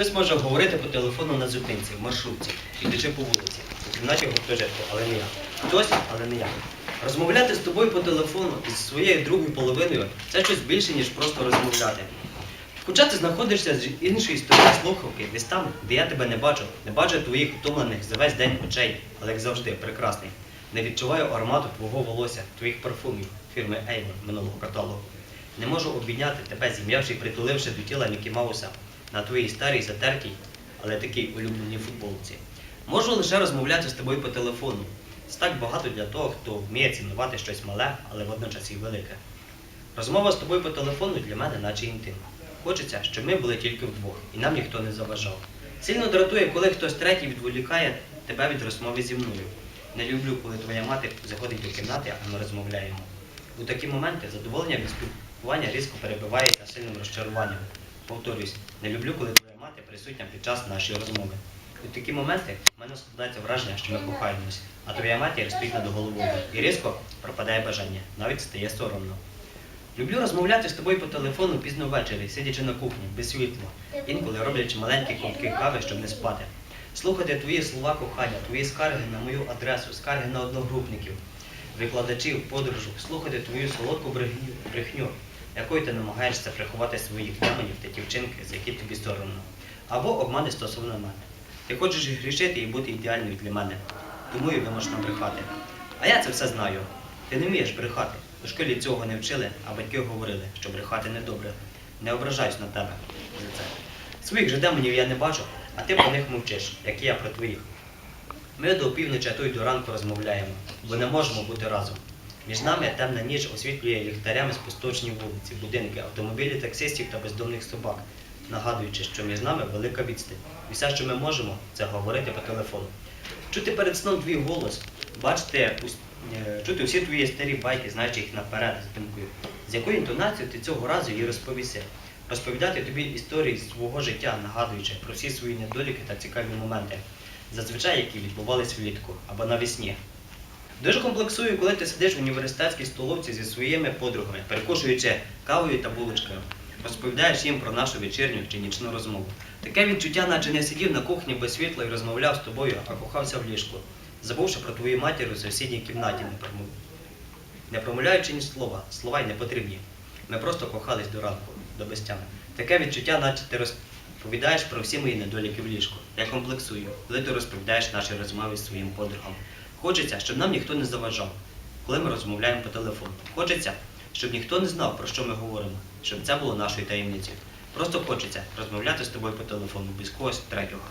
Хтось може говорити по телефону на зупинці, в маршрутці, ідучи по вулиці, у кімнаті гуртожитку, але не я. Хтось, але не я. Розмовляти з тобою по телефону із своєю другою половиною це щось більше, ніж просто розмовляти. Хоча ти знаходишся з іншої сторони слухавки, десь там, де я тебе не бачу, не бачу твоїх втомлених за весь день очей, але як завжди, прекрасний. Не відчуваю аромату твого волосся, твоїх парфумів фірми Avon минулого каталогу. Не можу обійняти тебе, зім'явши і притуливши до тіла Мікі Мауса на твоїй старій затертій, але такій улюбленій футболці. Можу лише розмовляти з тобою по телефону. Це так багато для того, хто вміє цінувати щось мале, але водночас і велике. Розмова з тобою по телефону для мене наче інтим. Хочеться, щоб ми були тільки вдвох, і нам ніхто не заважав. Сильно дратує, коли хтось третій відволікає тебе від розмови зі мною. Не люблю, коли твоя мати заходить до кімнати, а ми розмовляємо. У такі моменти задоволення від спілкування різко перебивається сильним розчаруванням. Повторюсь, не люблю, коли твоя мати присутня під час нашої розмови. У такі моменти в мене складається враження, що ми кохаємось, а твоя матір стоїть над головою і різко пропадає бажання, навіть стає соромно. Люблю розмовляти з тобою по телефону пізно ввечері, сидячи на кухні, без світла, інколи роблячи маленькі ковтки кави, щоб не спати. Слухати твої слова кохання, твої скарги на мою адресу, скарги на одногрупників, викладачів, подружок, слухати твою солодку брехню, брехню, якою ти намагаєшся приховати своїх демонів та ті вчинки, за які тобі соромно, або обмани стосовно мене. Ти хочеш грішити і бути ідеальною для мене, тому і вимушена брехати. А я це все знаю. Ти не вмієш брехати. У школі цього не вчили, а батьки говорили, що брехати недобре. Не ображаюсь на тебе за це. Своїх же демонів я не бачу, а ти про них мовчиш, як і я про твоїх. Ми до опівночі, а то й до ранку розмовляємо, бо не можемо бути разом. Між нами темна ніч освітлює ліхтарями спустошені вулиці, будинки, автомобілі таксистів та бездомних собак, нагадуючи, що між нами велика відстань. І все, що ми можемо, це говорити по телефону. Чути перед сном твій голос, бачити, е, чути всі твої старі байки, знаючи їх наперед з думкою. З якою інтонацією ти цього разу її розповіси? Розповідати тобі історії з свого життя, нагадуючи про всі свої недоліки та цікаві моменти, зазвичай які відбувались влітку або навесні. Дуже комплексую, коли ти сидиш в університетській столовці зі своїми подругами, перекушуючи кавою та булочкою. Розповідаєш їм про нашу вечірню чи нічну розмову. Таке відчуття, наче не сидів на кухні без світла і розмовляв з тобою, а кохався в ліжку, забувши про твою матір у сусідній кімнаті, не промов... не промовляючи ні слова, слова й не потрібні. Ми просто кохались до ранку, до безтями. Таке відчуття, наче ти розповідаєш про всі мої недоліки в ліжку. Я комплексую, коли ти розповідаєш наші розмови з своїм подругам. Хочеться, щоб нам ніхто не заважав, коли ми розмовляємо по телефону. Хочеться, щоб ніхто не знав, про що ми говоримо, щоб це було нашою таємницею. Просто хочеться розмовляти з тобою по телефону без когось третього.